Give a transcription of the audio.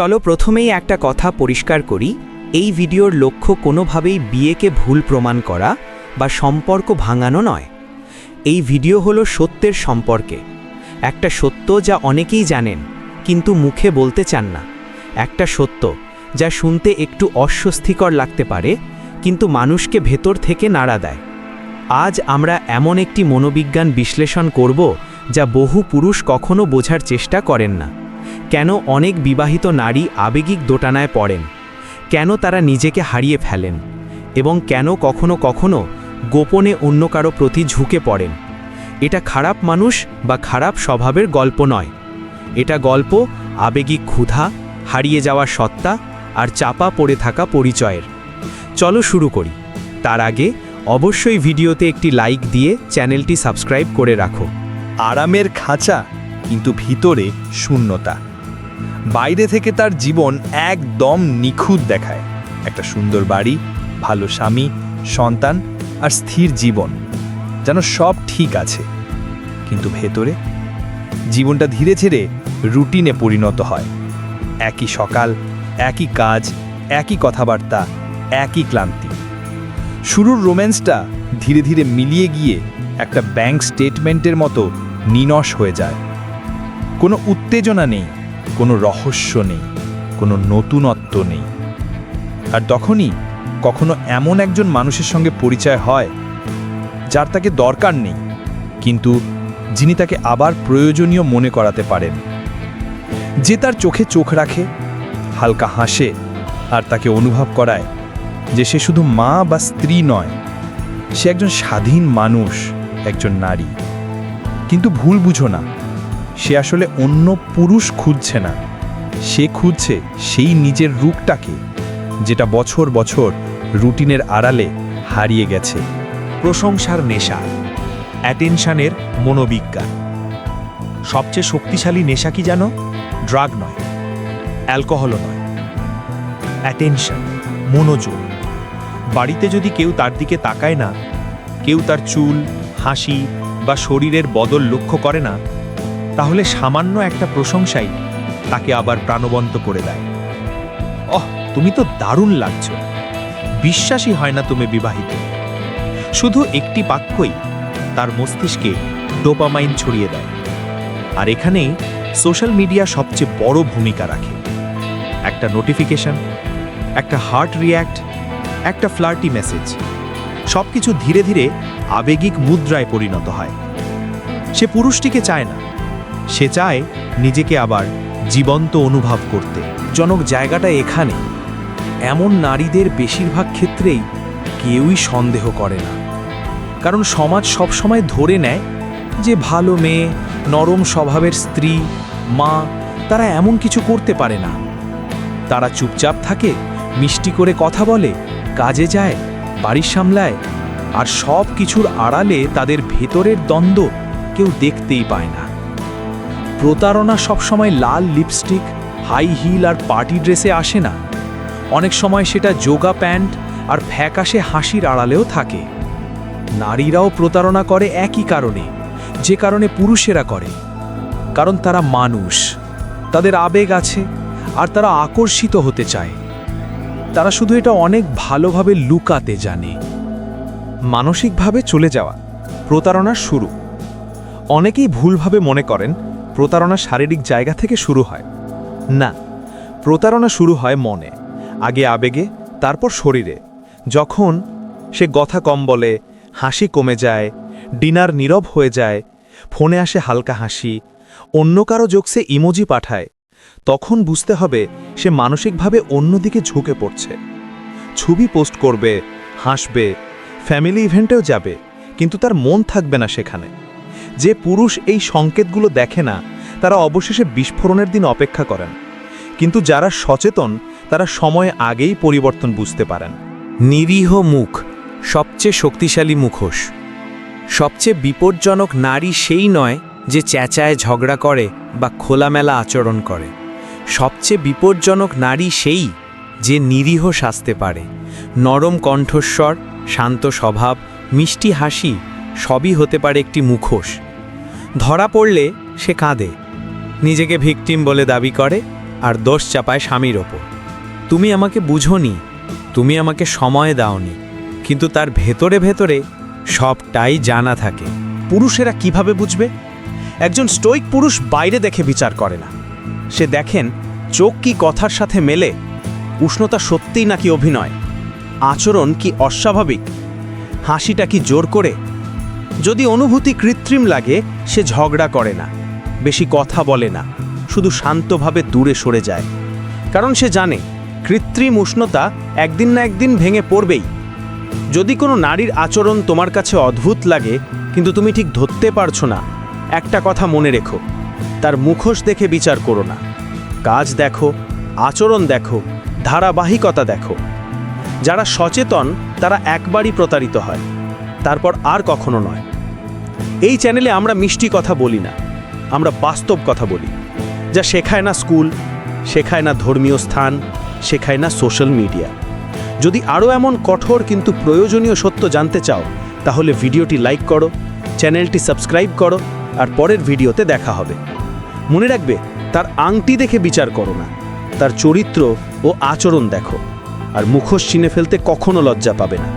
চলো প্রথমেই একটা কথা পরিষ্কার করি, এই ভিডিওর লক্ষ্য কোনোভাবেই বিয়েকে ভুল প্রমাণ করা বা সম্পর্ক ভাঙানো নয়। এই ভিডিও হলো সত্যের সম্পর্কে। একটা সত্য যা অনেকেই জানেন, কিন্তু মুখে বলতে চান না। একটা সত্য যা শুনতে একটু অস্বস্তিকর লাগতে পারে, কিন্তু মানুষকে ভেতর থেকে নাড়া দেয়। আজ আমরা এমন একটি মনোবিজ্ঞান বিশ্লেষণ করব যা বহু পুরুষ কখনো বোঝার চেষ্টা করেন না। কেন অনেক বিবাহিত নারী আবেগিক দোটানায় পড়েন? কেন তারা নিজেকে হারিয়ে ফেলেন? এবং কেন কখনো কখনো গোপনে অন্য কারও প্রতি ঝুঁকে পড়েন? এটা খারাপ মানুষ বা খারাপ স্বভাবের গল্প নয়। এটা গল্প আবেগিক ক্ষুধা, হারিয়ে যাওয়া সত্তা আর চাপা পড়ে থাকা পরিচয়ের। চলো শুরু করি। তার আগে অবশ্যই ভিডিওতে একটি লাইক দিয়ে চ্যানেলটি সাবস্ক্রাইব করে রাখো। আরামের খাঁচা কিন্তু ভিতরে শূন্যতা। বাইরে থেকে তার জীবন একদম নিখুঁত দেখায়। একটা সুন্দর বাড়ি, ভালো স্বামী, সন্তান আর স্থির জীবন, যেন সব ঠিক আছে। কিন্তু ভেতরে? জীবনটা ধীরে ধীরে রুটিনে পরিণত হয়। একই সকাল, একই কাজ, একই কথাবার্তা, একই ক্লান্তি। শুরুর রোম্যান্সটা ধীরে ধীরে মিলিয়ে গিয়ে একটা ব্যাংক স্টেটমেন্টের মতো নিনশ হয়ে যায়। কোনো উত্তেজনা নেই, কোনো রহস্য নেই, কোনো নতুনত্ব নেই। আর তখনই কখনো এমন একজন মানুষের সঙ্গে পরিচয় হয়, যার তাকে দরকার নেই, কিন্তু যিনি তাকে আবার প্রয়োজনীয় মনে করাতে পারেন। যে তার চোখে চোখ রাখে, হালকা হাসে, আর তাকে অনুভব করায় যে সে শুধু মা বা স্ত্রী নয়, সে একজন স্বাধীন মানুষ, একজন নারী। কিন্তু ভুল বুঝো না। সে আসলে অন্য পুরুষ খুঁজছে না। সে খুঁজছে সেই নিজের রূপটাকে, যেটা বছর বছর রুটিনের আড়ালে হারিয়ে গেছে। প্রশংসার নেশা, অ্যাটেনশানের মনোবিজ্ঞান। সবচেয়ে শক্তিশালী নেশা কি জানো? ড্রাগ নয়, অ্যালকোহলও নয়। অ্যাটেনশন, মনোযোগ। বাড়িতে যদি কেউ তার দিকে তাকায় না, কেউ তার চুল, হাসি বা শরীরের বদল লক্ষ্য করে না তাহলে সামান্য একটা প্রশংসাই তাকে আবার প্রাণবন্ত করে দেয়। অহ তুমি তো দারুণ লাগছ। বিশ্বাসই হয় না তুমি বিবাহিত। শুধু একটি বাক্যই তার মস্তিষ্কে ডোপামাইন ছড়িয়ে দেয়। আর এখানেই সোশ্যাল মিডিয়া সবচেয়ে বড় ভূমিকা রাখে। একটা নোটিফিকেশন, একটা হার্ট রিয়্যাক্ট, একটা ফ্লার্টি মেসেজ। সব কিছু ধীরে ধীরে আবেগিক মুদ্রায় পরিণত হয়। সে পুরুষটিকে চায় না। সে চায় নিজেকে আবার জীবন্ত অনুভব করতে। জনক জায়গাটা এখানে। এমন নারীদের বেশিরভাগ ক্ষেত্রেই কেউই সন্দেহ করে না। কারণ সমাজ সবসময় ধরে নেয় যে ভালো মেয়ে, নরম স্বভাবের স্ত্রী, মা, তারা এমন কিছু করতে পারে না। তারা চুপচাপ থাকে, মিষ্টি করে কথা বলে, কাজে যায়, বাড়ি সামলায়, আর সব কিছুর আড়ালে তাদের ভেতরের দ্বন্দ্ব কেউ দেখতেই পায় না। প্রতারণা সবসময় লাল লিপস্টিক হাই হিল আর পার্টি ড্রেসে আসে না। অনেক সময় সেটা যোগা প্যান্ট আর ফ্যাকাশে হাসির আড়ালেও থাকে। নারীরাও প্রতারণা করে একই কারণে, যে কারণে পুরুষেরা করে। কারণ তারা মানুষ, তাদের আবেগ আছে আর তারা আকর্ষিত হতে চায়। তারা শুধু এটা অনেক ভালোভাবে লুকাতে জানে। মানসিকভাবে চলে যাওয়া, প্রতারণার শুরু। অনেকেই ভুলভাবে মনে করেন প্রতারণা শারীরিক জায়গা থেকে শুরু হয়। না, প্রতারণা শুরু হয় মনে, আগে আবেগে, তারপর শরীরে। যখন সে কথা কম বলে, হাসি কমে যায়, ডিনার নীরব হয়ে যায়, ফোনে আসে হালকা হাসি, অন্য কারও জোকসে ইমোজি পাঠায়, তখন বুঝতে হবে সে মানসিকভাবে অন্যদিকে ঝুঁকে পড়ছে। ছবি পোস্ট করবে, হাসবে, ফ্যামিলি ইভেন্টেও যাবে, কিন্তু তার মন থাকবে না সেখানে। যে পুরুষ এই সংকেতগুলো দেখে না, তারা অবশেষে বিস্ফোরণের দিন অপেক্ষা করেন। কিন্তু যারা সচেতন, তারা সময় আগেই পরিবর্তন বুঝতে পারেন। নিরীহ মুখ, সবচেয়ে শক্তিশালী মুখোশ। সবচেয়ে বিপজ্জনক নারী সেই নয় যে চেঁচায় ঝগড়া করে বা খোলামেলা আচরণ করে। সবচেয়ে বিপজ্জনক নারী সেই যে নিরীহ সাজতে পারে। নরম কণ্ঠস্বর, শান্ত স্বভাব, মিষ্টি হাসি, সবই হতে পারে একটি মুখোশ। ধরা পড়লে সে কাঁদে। নিজেকে ভিকটিম বলে দাবি করে আর দোষ চাপায় স্বামীর ওপর। তুমি আমাকে বুঝোনি, তুমি আমাকে সময় দাওনি, কিন্তু তার ভেতরে ভেতরে সবটাই জানা থাকে। পুরুষেরা কীভাবে বুঝবে? একজন স্টোইক পুরুষ বাইরে দেখে বিচার করে না। সে দেখেন চোখ কি কথার সাথে মেলে, উষ্ণতা সত্যিই নাকি অভিনয়, আচরণ কি অস্বাভাবিক, হাসিটা কি জোর করে যদি অনুভূতি কৃত্রিম লাগে, সে ঝগড়া করে না। বেশি কথা বলে না। শুধু শান্তভাবে দূরে সরে যায়। কারণ সে জানে, কৃত্রিম উষ্ণতা একদিন না একদিন ভেঙে পড়বেই। যদি কোনো নারীর আচরণ তোমার কাছে অদ্ভুত লাগে, কিন্তু তুমি ঠিক ধরতে পারছ না, একটা কথা মনে রেখো। তার মুখোশ দেখে বিচার করো না। কাজ দেখো, আচরণ দেখো, ধারাবাহিকতা দেখো। যারা সচেতন, তারা একবারই প্রতারিত হয়। তারপর আর কখনো নয়। এই চ্যানেলে আমরা মিষ্টি কথা বলি না, আমরা বাস্তব কথা বলি, যা শেখায় না স্কুল, শেখায় না ধর্মীয় স্থান, শেখায় না সোশ্যাল মিডিয়া। যদি আরও এমন কঠোর কিন্তু প্রয়োজনীয় সত্য জানতে চাও, তাহলে ভিডিওটি লাইক করো, চ্যানেলটি সাবস্ক্রাইব করো, আর পরের ভিডিওতে দেখা হবে। মনে রাখবে, তার আংটি দেখে বিচার করো না, তার চরিত্র ও আচরণ দেখো, আর মুখোশ চিনে ফেলতে কখনো লজ্জা পাবে না।